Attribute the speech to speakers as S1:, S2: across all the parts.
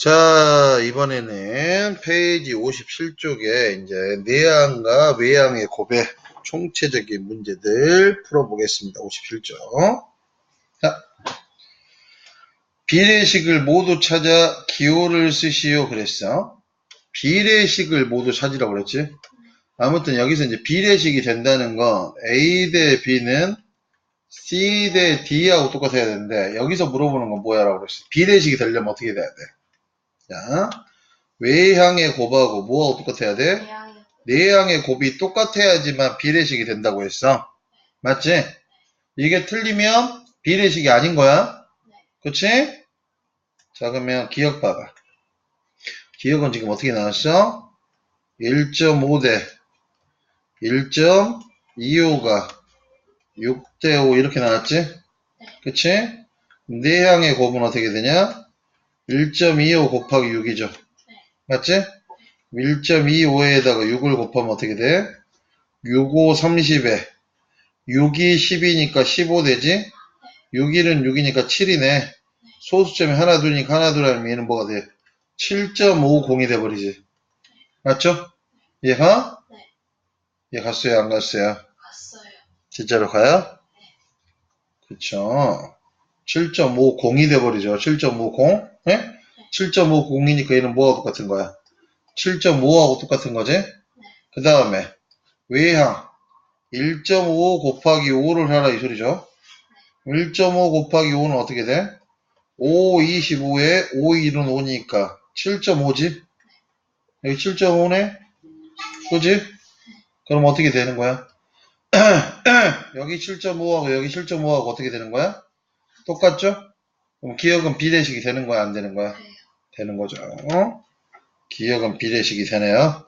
S1: 자, 이번에는 페이지 57쪽에 이제 내항과 외항의 고백, 총체적인 문제들 풀어보겠습니다. 57쪽. 자, 비례식을 모두 찾아 기호를 쓰시오 그랬어. 비례식을 모두 찾으라고 그랬지. 아무튼 여기서 이제 비례식이 된다는 건 A 대 B는 C 대 D하고 똑같아야 되는데 여기서 물어보는 건 뭐야라고 그랬어. 비례식이 되려면 어떻게 돼야 돼? 자, 외향의 곱하고 뭐하고 똑같아야 돼? 내향의 곱이 똑같아야지만 비례식이 된다고 했어. 맞지? 이게 틀리면 비례식이 아닌 거야. 그치? 자, 그러면 기억 봐봐. 기억은 지금 어떻게 나왔어? 1.5 대 1.25가 6 대 5 이렇게 나왔지? 그치? 내향의 곱은 어떻게 되냐? 1.25 곱하기 6이죠. 맞지? 1.25에다가 6을 곱하면 어떻게 돼? 6, 5, 30에 6이 10이니까 15 되지? 6일은 6이니까 7이네. 소수점이 하나, 둘이니까 하나, 둘 하면 얘는 뭐가 돼? 7.50이 돼버리지. 맞죠? 얘가?
S2: 네.
S1: 얘 갔어요, 안 갔어요?
S2: 갔어요.
S1: 진짜로 가요? 그쵸. 7.50이 돼버리죠. 7.50. 예? 7.50이니까 얘는 뭐하고 똑같은 거야? 7.5하고 똑같은 거지? 그 다음에 외향 1.5 곱하기 5를 하라 이 소리죠. 1.5 곱하기 5는 어떻게 돼? 5, 25에 5, 1은 5니까 7.5지? 여기 7.5네? 그지? 그럼 어떻게 되는 거야? 여기 7.5하고 여기 7.5하고 어떻게 되는 거야? 똑같죠? 그럼 기억은 비례식이 되는 거야? 안 되는 거야?
S2: 돼요.
S1: 되는 거죠. 어? 기억은 비례식이 되네요.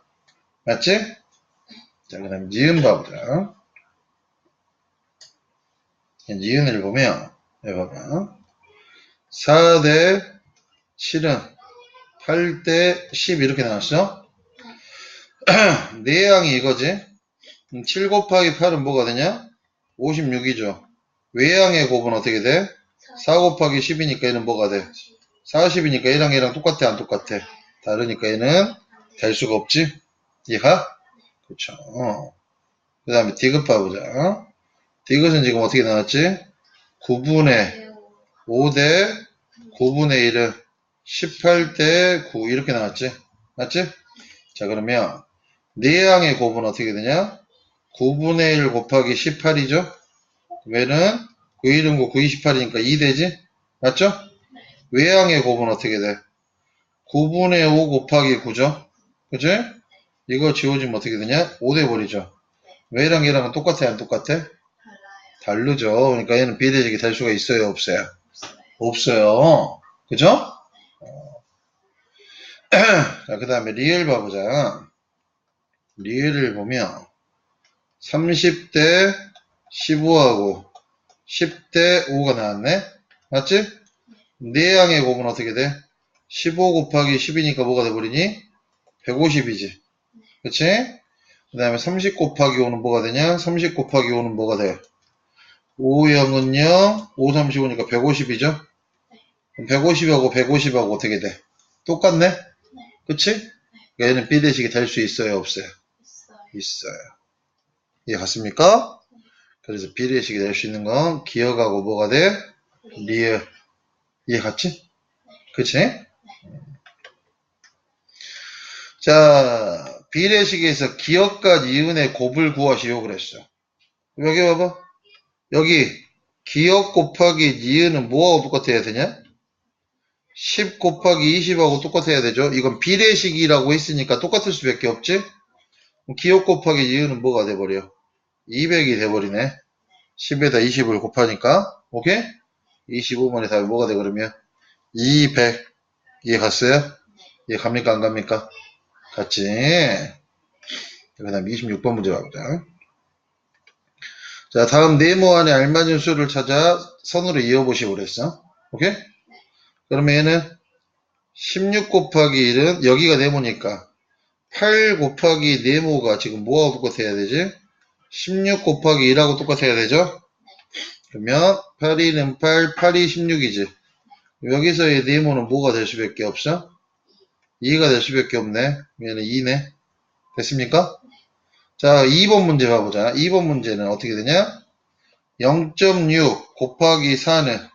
S1: 맞지? 자, 그 다음 니은 봐보자. 니은을 보면, 여기 봐봐. 4대 7은 8대 10 이렇게 나왔어? 내양이 이거지? 7 곱하기 8은 뭐가 되냐? 56이죠. 외양의 곱은 어떻게 돼? 4 곱하기 10이니까 얘는 뭐가 돼? 40이니까 얘랑 얘랑 똑같아 안 똑같아? 다르니까 얘는 될 수가 없지? 이해가? 그쵸. 그 다음에 디귿 봐보자. 디귿은 지금 어떻게 나왔지? 9분의
S2: 돼요.
S1: 5대 9분의 1은 18대 9 이렇게 나왔지? 맞지? 자 그러면 내양의 곱은 어떻게 되냐? 9분의 1 곱하기 18이죠? 얘는 9, 1은 9, 9, 28이니까 2 되지? 맞죠? 외양의 곱은 어떻게 돼? 9분의 5 곱하기 9죠? 그지? 이거 지워지면 어떻게 되냐? 5 돼버리죠? 외랑 얘랑은 똑같아요? 안 똑같아? 다르죠? 그러니까 얘는 비례식이 될 수가 있어요? 없어요?
S2: 없어요.
S1: 없어요. 그죠? 어. 자, 그 다음에 리을 봐보자. 리을을 보면 30대 15하고 10대 5가 나왔네? 맞지? 내양의 곱은 어떻게 돼? 15 곱하기 10이니까 뭐가 돼버리니? 150이지. 그치? 그 다음에 30 곱하기 5는 뭐가 되냐? 30 곱하기 5는 뭐가 돼? 5, 0은 0, 5, 35니까 150이죠? 150하고 150하고 어떻게 돼? 똑같네? 그치? 그러니까 얘는 비례식이 될 수 있어요? 없어요?
S2: 있어요.
S1: 있어요. 이해 갔습니까? 그래서 비례식이 될 수 있는 건 기억하고 뭐가 돼? 리을. 이해 갔지? 그치? 자, 비례식에서 기억과 니은의 곱을 구하시오 그랬어. 여기 봐봐. 여기 기억 곱하기 니은은 뭐하고 똑같아야 되냐? 10 곱하기 20하고 똑같아야 되죠. 이건 비례식이라고 했으니까 똑같을 수밖에 없지? 기억 곱하기 니은은 뭐가 돼버려? 200이 돼버리네. 10에다 20을 곱하니까. 오케이? 25번의 답이 뭐가 돼 그러면? 200. 이해 갔어요? 이해 갑니까 안 갑니까? 갔지? 그 다음 26번 문제 가보자. 자, 다음 네모 안에 알맞은 수를 찾아 선으로 이어보시고 그랬어. 오케이? 그러면 얘는 16 곱하기 1은 여기가 네모니까 8 곱하기 네모가 지금 뭐하고 똑같아야 되지? 16 곱하기 1하고 똑같아야 되죠? 그러면 8, 2는 8, 8이 16이지. 여기서의 네모는 뭐가 될 수밖에 없어? 2가 될 수밖에 없네. 얘는 2네. 됐습니까? 자, 2번 문제 봐보자. 2번 문제는 어떻게 되냐? 0.6 곱하기 4는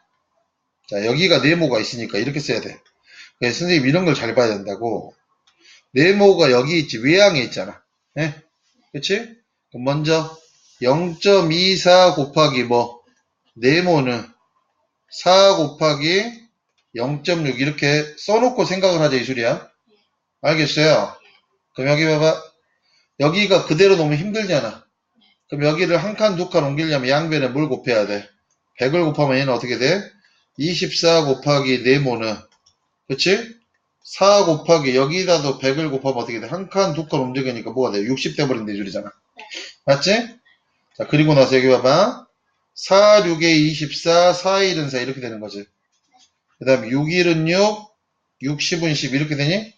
S1: 자, 여기가 네모가 있으니까 이렇게 써야 돼. 그래서 선생님 이런 걸 잘 봐야 된다고. 네모가 여기 있지, 외양에 있잖아. 예? 그치? 먼저 0.24 곱하기 뭐, 네모는 4 곱하기 0.6 이렇게 써놓고 생각을 하자 이 소리야. 알겠어요? 그럼 여기 봐봐. 여기가 그대로 너무 힘들잖아. 그럼 여기를 한 칸, 두 칸 옮기려면 양변에 뭘 곱해야 돼? 100을 곱하면 얘는 어떻게 돼? 24 곱하기 네모는 그치? 4 곱하기 여기다도 100을 곱하면 어떻게 돼? 한 칸, 두 칸 움직이니까 뭐가 돼? 60 돼버린다 이 소리잖아. 맞지? 자 그리고 나서 여기 봐봐. 4, 6에 24, 4, 1은 4 이렇게 되는 거지. 그 다음에 6, 1은 6, 6, 10은 10 이렇게 되니?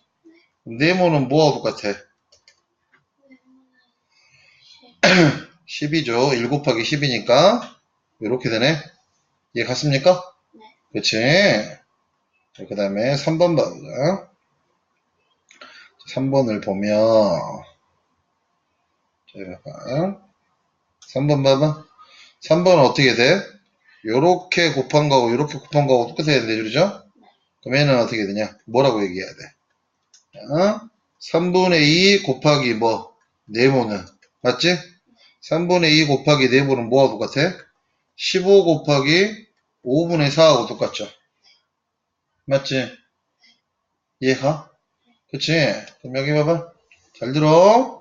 S1: 네모는 뭐하고 똑같아? 10이죠. 1 곱하기 10이니까 이렇게 되네. 이해 갔습니까?
S2: 네.
S1: 그치? 그 다음에 3번 봐보자. 3번을 보면 자, 봐봐. 3번 봐봐. 3번은 어떻게 돼? 요렇게 곱한 거하고 요렇게 곱한 거하고 똑같아야 되는데 그러죠? 그럼 얘는 어떻게 되냐? 뭐라고 얘기해야 돼? 자, 3분의 2 곱하기 뭐? 네모는 맞지? 3분의 2 곱하기 네모는 뭐하고 똑같아? 15 곱하기 5분의 4하고 똑같죠? 맞지? 이해가? 그치? 그럼 여기 봐봐. 잘 들어.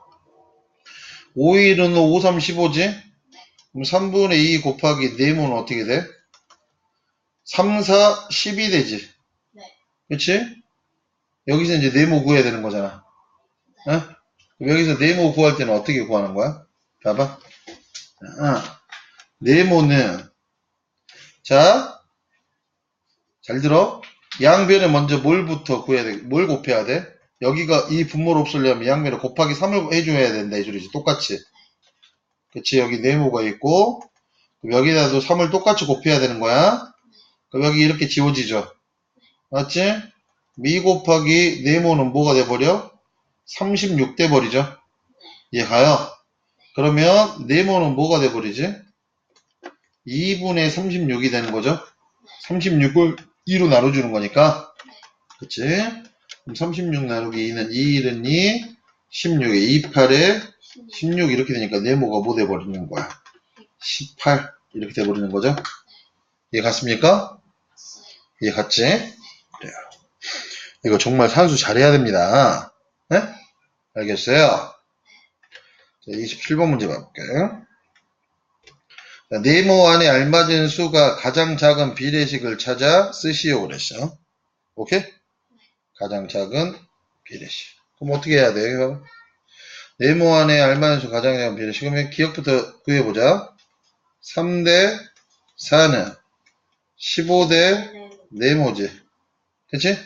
S1: 5일은 5, 3, 15지? 그럼 3분의 2 곱하기 네모는 어떻게 돼? 3, 4, 10이 되지?
S2: 네.
S1: 그치? 여기서 이제 네모 구해야 되는 거잖아. 어? 그럼 여기서 네모 구할 때는 어떻게 구하는 거야? 봐봐. 아, 네모는 자, 잘 들어. 양변에 먼저 뭘부터 구해야 돼? 뭘 곱해야 돼? 여기가 이 분모를 없애려면 양변에 곱하기 3을 해줘야 된다 이 소리지. 똑같이. 그치? 여기 네모가 있고 여기다도 3을 똑같이 곱해야 되는 거야. 그럼 여기 이렇게 지워지죠. 맞지? 미 곱하기 네모는 뭐가 돼버려? 36 돼버리죠. 이해가요? 그러면 네모는 뭐가 돼버리지? 2분의 36이 되는 거죠. 36을 2로 나눠주는 거니까. 그치? 그럼 36 나누기 2는 2, 1은 2, 16에 2, 8에 16 이렇게 되니까 네모가 뭐 돼버리는 거야? 18 이렇게 돼버리는 거죠. 이해 갔습니까? 이해 갔지? 그래요. 이거 정말 산수 잘해야 됩니다. 네? 알겠어요? 자, 27번 문제 봐볼게요. 자, 네모 안에 알맞은 수가 가장 작은 비례식을 찾아 쓰시오 그랬어. 오케이? 가장 작은 비례식. 그럼 어떻게 해야 돼요? 네모 안에 알맞은 수 가장 작은 비례식. 그러면 기억부터 구해보자. 3대 4는 15대
S2: 네.
S1: 네모지. 그치?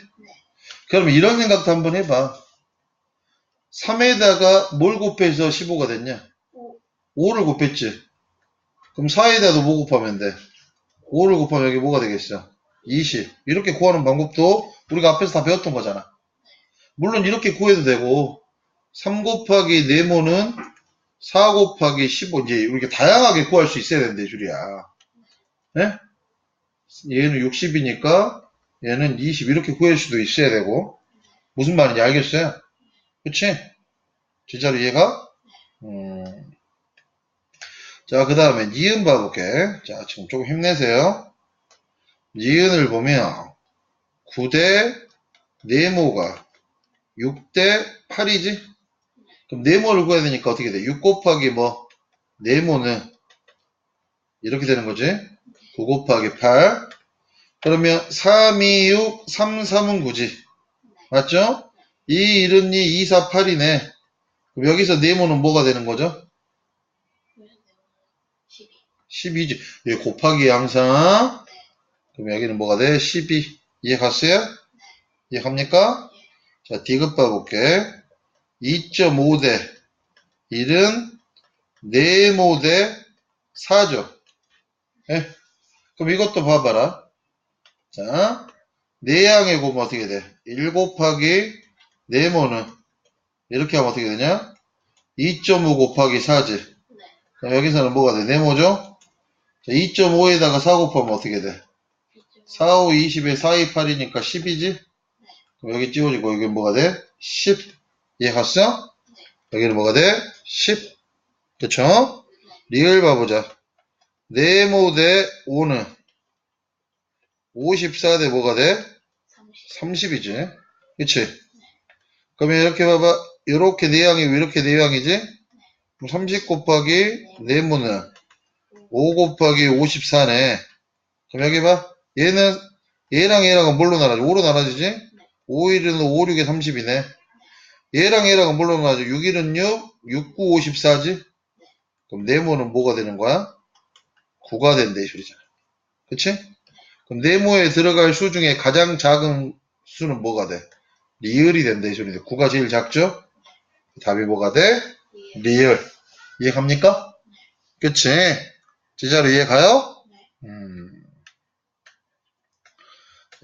S1: 그럼 이런 생각도 한번 해봐. 3에다가 뭘 곱해서 15가 됐냐?
S2: 오.
S1: 5를 곱했지. 그럼 4에다 도 뭐 곱하면 돼? 5를 곱하면 여기 뭐가 되겠어? 20. 이렇게 구하는 방법도 우리가 앞에서 다 배웠던 거잖아. 물론 이렇게 구해도 되고, 3 곱하기 네모는 4 곱하기 15. 이제 이렇게 다양하게 구할 수 있어야 되는데, 줄이야. 네? 얘는 60이니까 얘는 20 이렇게 구할 수도 있어야 되고 무슨 말인지 알겠어요? 그치? 진짜로 이해가? 음. 자, 그 다음에 니은 봐볼게. 자, 지금 조금 힘내세요. 니은을 보면 9대 네모가 6대 8이지? 그럼 네모를 구해야 되니까 어떻게 돼? 6 곱하기 뭐? 네모는 이렇게 되는 거지? 9 곱하기 8. 그러면 3, 2, 6, 3, 3은 9지. 맞죠? 2, 1은 2, 2, 4, 8이네. 그럼 여기서 네모는 뭐가 되는 거죠?
S2: 12.
S1: 12지. 여기 곱하기 항상. 그럼 여기는 뭐가 돼? 12. 이해 갔어요? 이해 갑니까? 자, 디귿 봐볼게. 2.5대 1은 네모 대 4죠. 예? 그럼 이것도 봐봐라. 자, 내양의 곱은 어떻게 돼? 1 곱하기 네모는 이렇게 하면 어떻게 되냐? 2.5 곱하기 4지.
S2: 네.
S1: 그럼 여기서는 뭐가 돼? 네모죠? 2.5에다가 4 곱하면 어떻게 돼? 4, 5, 20에 4, 2, 8이니까 10이지? 그럼 여기 띄워지고 여기 뭐가 돼? 10. 이해 갔어? 여기는 뭐가 돼? 10. 그쵸? 리을 봐보자. 네모 대 5는 54 대 뭐가 돼?
S2: 30.
S1: 30이지. 그치? 그러면 이렇게 봐봐. 이렇게 내양이 왜 이렇게 내양이지? 그럼 30 곱하기 네모는 5 곱하기 54네. 그럼 여기 봐. 얘는 얘랑 얘랑은 뭘로 나눠지? 5로 나눠지지? 5, 1은 5, 6에 30이네. 얘랑 얘랑은 뭘로 나눠지? 6, 1은 6, 6, 9, 54지? 그럼 네모는 뭐가 되는 거야? 9가 된다 이 소리잖아. 그치? 그럼 네모에 들어갈 수 중에 가장 작은 수는 뭐가 돼? 리을이 된다 이 소리인데 9가 제일 작죠? 답이 뭐가 돼?
S2: 예.
S1: 리을. 이해 갑니까? 그치? 제자로 이해 가요?
S2: 네.
S1: 음.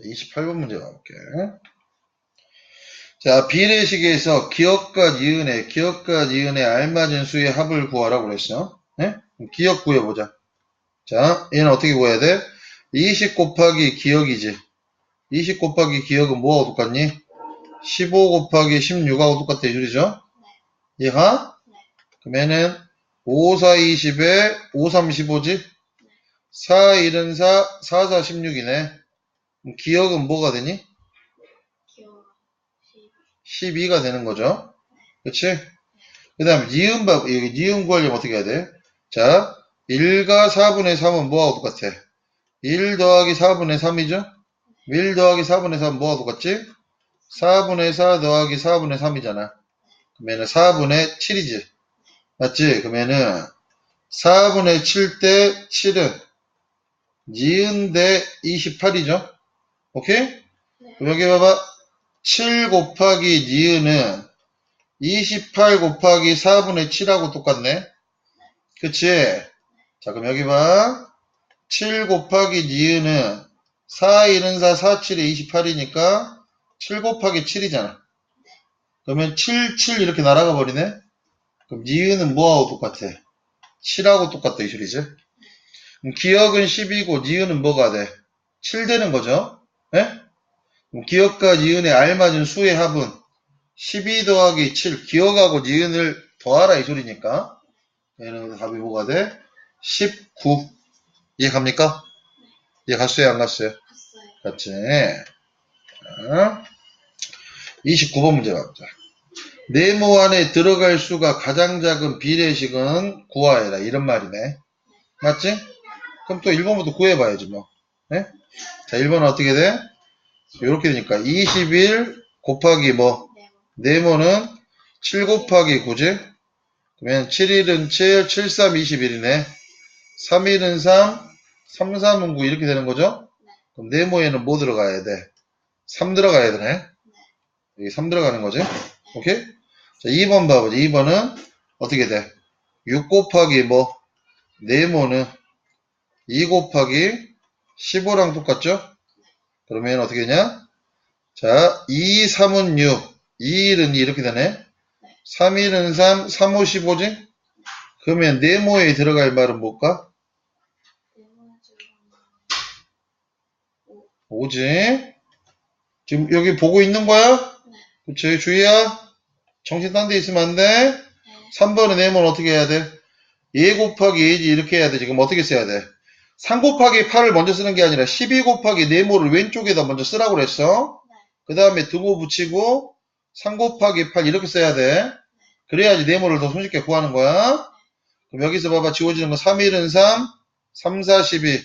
S1: 28번 문제 가볼게. 자, 비례식에서 기억과 니은의, 기억과 니은의 알맞은 수의 합을 구하라고 그랬어. 네? 기억 구해보자. 자, 얘는 어떻게 구해야 돼? 20 곱하기 기억이지. 20 곱하기 기억은 뭐하고 똑같니? 15 곱하기 16하고 똑같다 이 소리죠? 이해가? 그러면은 5, 4, 20에 5, 3, 15지? 4, 1은 4, 4, 4, 16이네. 기억은 뭐가 되니?
S2: 기억. 시.
S1: 12가 되는 거죠. 그치? 그 다음, 니은 밥, 여기 니은 구하려면 어떻게 해야 돼? 자, 1과 4분의 3은 뭐하고 똑같아? 1 더하기 4분의 3이죠? 1 더하기 4분의 3은 뭐하고 똑같지? 4분의 4 더하기 4분의 3이잖아. 그러면은 4분의 7이지. 맞지? 그러면은 4분의 7 대 7은 니은 대 28이죠? 오케이?
S2: 네.
S1: 그럼 여기 봐봐. 7 곱하기 니은은 28 곱하기 4분의 7하고 똑같네. 그치? 자, 그럼 여기 봐. 7 곱하기 니은은 4, 1은 4, 4, 7에 28이니까 7 곱하기 7이잖아. 그러면 7, 7 이렇게 날아가 버리네? 그럼 니은은 뭐하고 똑같아? 7하고 똑같다, 이 소리지? 그럼 기억은 10이고 니은은 뭐가 돼? 7 되는 거죠? 예? 기억과 니은에 알맞은 수의 합은 12 더하기 7, 기억하고 니은을 더하라 이 소리니까 얘는 답이 뭐가 돼? 19 이해 갑니까? 이해 갔어요 안 갔어요?
S2: 갔어요.
S1: 갔지 자, 29번 문제 가보자 네모 안에 들어갈 수가 가장 작은 비례식은 구하해라 이런 말이네 맞지? 그럼 또 1번부터 구해봐야지 뭐 예? 자 1번은 어떻게 돼? 이렇게 되니까 21 곱하기 뭐
S2: 네.
S1: 네모는 7 곱하기 9지? 그러면 7일은 7, 7, 3, 21이네. 3일은 3, 3, 3은 9 이렇게 되는 거죠? 그럼 네모에는 뭐 들어가야 돼? 3 들어가야 되네. 여기 3 들어가는 거지? 오케이? 자, 2번 봐보자. 2번은 어떻게 돼? 6 곱하기 뭐? 네모는 2 곱하기 15랑 똑같죠? 그러면 어떻게 되냐? 자, 2, 3은 6, 2, 1은 2 이렇게 되네. 3, 1은 3, 3, 5, 15지? 그러면 네모에 들어갈 말은 뭘까?
S2: 네모는 지금
S1: 5지? 지금 여기 보고 있는 거야?
S2: 네.
S1: 그치, 주희야? 정신 딴 데 있으면 안 돼?
S2: 네.
S1: 3번의 네모는 어떻게 해야 돼? 2 곱하기 2지 이렇게 해야 돼. 지금 어떻게 써야 돼? 3 곱하기 8을 먼저 쓰는 게 아니라 12 곱하기 네모를 왼쪽에다 먼저 쓰라고 그랬어. 그 다음에 등호 붙이고 3 곱하기 8 이렇게 써야 돼. 그래야지 네모를 더 손쉽게 구하는 거야. 그럼 여기서 봐봐. 지워지는 거 3, 1은 3, 3, 4, 12,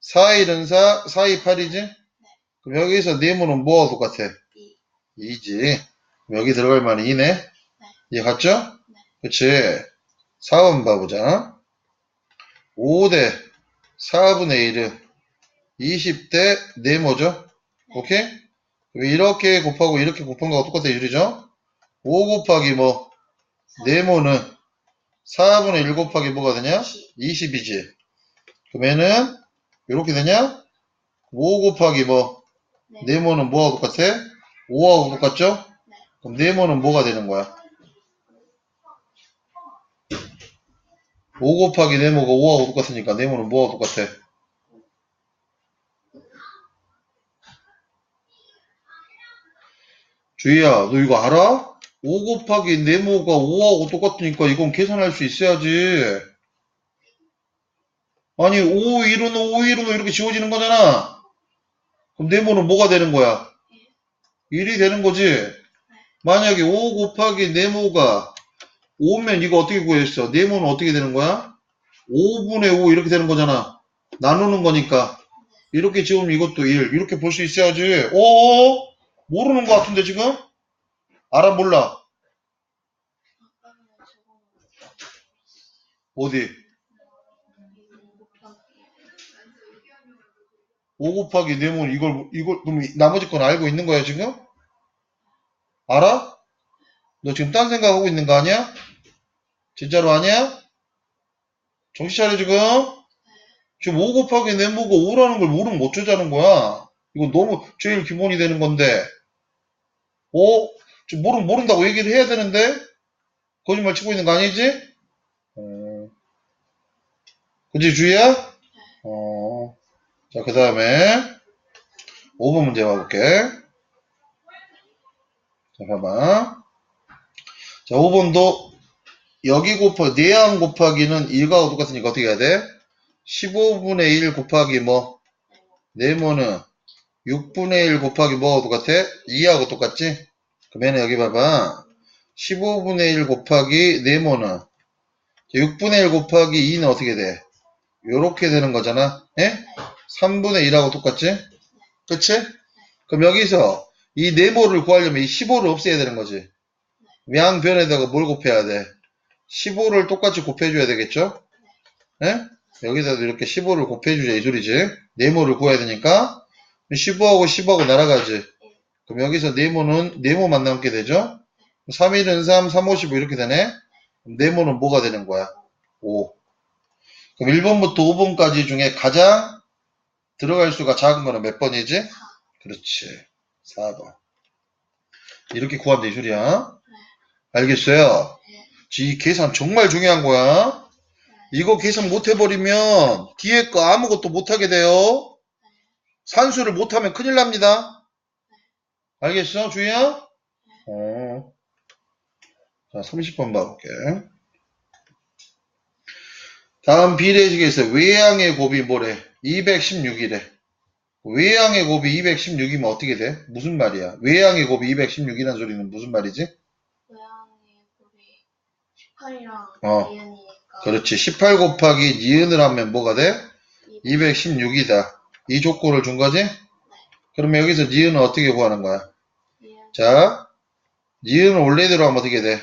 S1: 4, 1은 4, 4, 2, 8이지? 그럼 여기서 네모는 뭐와 똑같아?
S2: 2.
S1: 2지. 그럼 여기 들어갈 말은 2네. 이해 갔죠? 그치. 4번 봐보자. 5대 4분의 1은 20대 네모죠? 오케이? 그럼 이렇게 곱하고 이렇게 곱한 거가 똑같아, 유리죠? 5 곱하기 뭐, 네모는 4분의 1 곱하기 뭐가 되냐? 20이지. 그러면은, 이렇게 되냐? 5 곱하기 뭐,
S2: 네.
S1: 네모는 뭐하고 똑같아? 5하고 똑같죠? 그럼 네모는 뭐가 되는 거야? 5 곱하기 네모가 5하고 똑같으니까 네모는 뭐하고 똑같아? 주희야, 너 이거 알아? 5 곱하기 네모가 5하고 똑같으니까 이건 계산할 수 있어야지. 아니, 5, 1은 5, 1은 이렇게 지워지는 거잖아. 그럼 네모는 뭐가 되는 거야? 1이 되는 거지. 만약에 5 곱하기 네모가 5면 이거 어떻게 구했어? 네모는 어떻게 되는 거야? 5분의 5 이렇게 되는 거잖아. 나누는 거니까. 이렇게 지우면 이것도 1. 이렇게 볼 수 있어야지. 어? 모르는 것 같은데 지금? 알아 몰라? 어디?
S2: 곱하기
S1: 5 곱하기 네모는 이걸 이걸 그럼 이- 나머지 건 알고 있는 거야 지금? 알아? 너 지금 딴 생각하고 있는 거 아니야? 진짜로 아니야? 정신 차려 지금? 지금 5 곱하기 네모가 5라는 걸 모르면 못 주자는 거야. 이거 너무 제일 기본이 되는 건데. 어? 지금 모르, 모른다고 얘기를 해야 되는데? 거짓말 치고 있는 거 아니지? 어. 그지, 주희야? 어. 자, 그 다음에 5번 문제 봐볼게. 자, 봐봐. 자, 5번도 여기 곱하, 내항 곱하기는 1과 똑같으니까 어떻게 해야 돼? 15분의 1 곱하기 뭐? 네모는 6분의 1 곱하기 뭐하고 똑같아? 2하고 똑같지? 그러면 여기 봐봐. 15분의 1 곱하기 네모는 6분의 1 곱하기 2는 어떻게 돼? 요렇게 되는 거잖아. 예? 3분의 1하고 똑같지? 그치? 그럼 여기서 이 네모를 구하려면 이 15를 없애야 되는 거지. 양변에다가 뭘 곱해야 돼? 15를 똑같이 곱해줘야 되겠죠? 예? 여기서도 이렇게 15를 곱해주자 이 소리지. 네모를 구해야 되니까 15하고 10하고 날아가지. 그럼 여기서 네모는 네모만 남게 되죠? 3, 1은 3, 3, 5, 15 이렇게 되네? 네모는 뭐가 되는 거야? 5. 그럼 1번부터 5번까지 중에 가장 들어갈 수가 작은 거는 몇 번이지? 그렇지. 4번. 이렇게 구한다 이 소리야. 알겠어요? 이 계산 정말 중요한 거야. 이거 계산 못 해버리면 뒤에 거 아무것도 못 하게 돼요. 산수를 못 하면 큰일 납니다. 알겠어, 주희야? 어. 자, 30번 봐볼게. 다음 비례식에서 외양의 곱이 뭐래? 216이래. 외양의 곱이 216이면 어떻게 돼? 무슨 말이야? 외양의 곱이 216이라는 소리는 무슨 말이지?
S2: 고양이 곱이 18이랑
S1: 어. 그렇지. 18 곱하기 니은을 하면 뭐가 돼? 216이다. 이 조건을 준 거지? 그러면 여기서 니은은 어떻게 구하는 거야? 자, 니은을 원래대로 하면 어떻게 돼?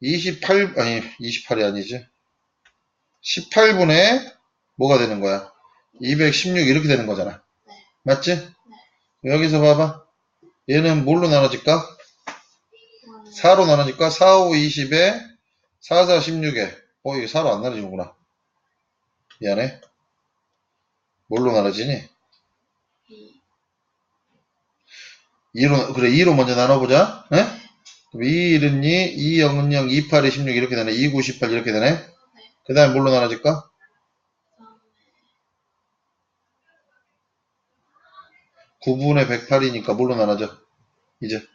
S1: 28, 아니, 28이 아니지. 18분의 뭐가 되는 거야? 216 이렇게 되는 거잖아. 맞지? 여기서 봐봐. 얘는 뭘로 나눠질까? 4로 나눠질까? 4, 5, 20에 4, 4, 16에. 어, 이게 4로 안 나눠지는구나. 미안해. 뭘로 나눠지니?
S2: 이
S1: 2로, 그래, 2로 먼저 나눠보자. 에? 그럼 2, 1은 2, 2, 0은 0, 2, 8이 16 이렇게 되네. 2, 9, 18 이렇게 되네. 그 다음에 뭘로 나눠질까?
S2: 다음에
S1: 9분의 108이니까 뭘로 나눠져? 이제.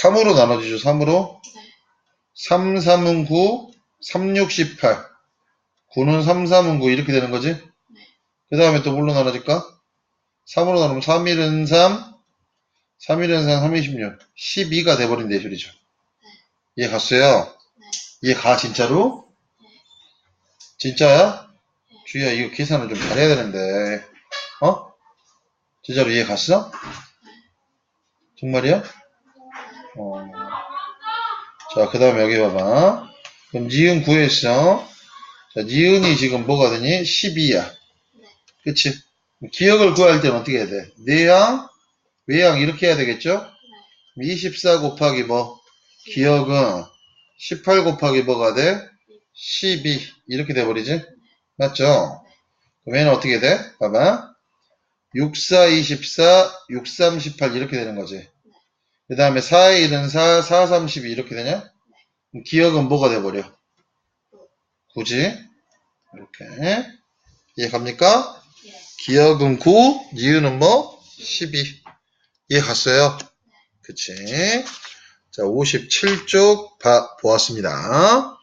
S1: 3으로 나눠지죠, 3으로.
S2: 네.
S1: 3, 3은 9, 3, 6, 18. 9는 3, 3은 9 이렇게 되는 거지? 그 다음에 또 뭘로 나눠질까? 3으로 나누면 3, 1은 3, 3, 1은 3, 3, 26. 12가 돼버린다, 이 소리죠. 이해 갔어요? 이해 가, 진짜로? 진짜야? 주희야, 이거 계산을 좀 잘해야 되는데. 어? 진짜로 이해 갔어? 정말이야? 어. 자, 그 다음에 여기 봐봐. 그럼 니은 구했어. 자, 니은이 지금 뭐가 되니? 12야. 그치? 기억을 구할 때는 어떻게 해야 돼? 내양, 외양 이렇게 해야 되겠죠? 24 곱하기 뭐? 기억은 18 곱하기 뭐가 돼? 12 이렇게 돼버리지? 맞죠? 그럼 얘는 어떻게 돼? 봐봐 6, 4, 24, 6, 3, 18 이렇게 되는 거지. 그 다음에 4에 1은 4, 4, 32 이렇게 되냐? 기억은 뭐가 돼버려? 9지? 이렇게. 이해 갑니까?
S2: 예.
S1: 기억은 9, 니은은 뭐? 12. 이해 갔어요? 그치. 자, 57쪽 봐, 보았습니다.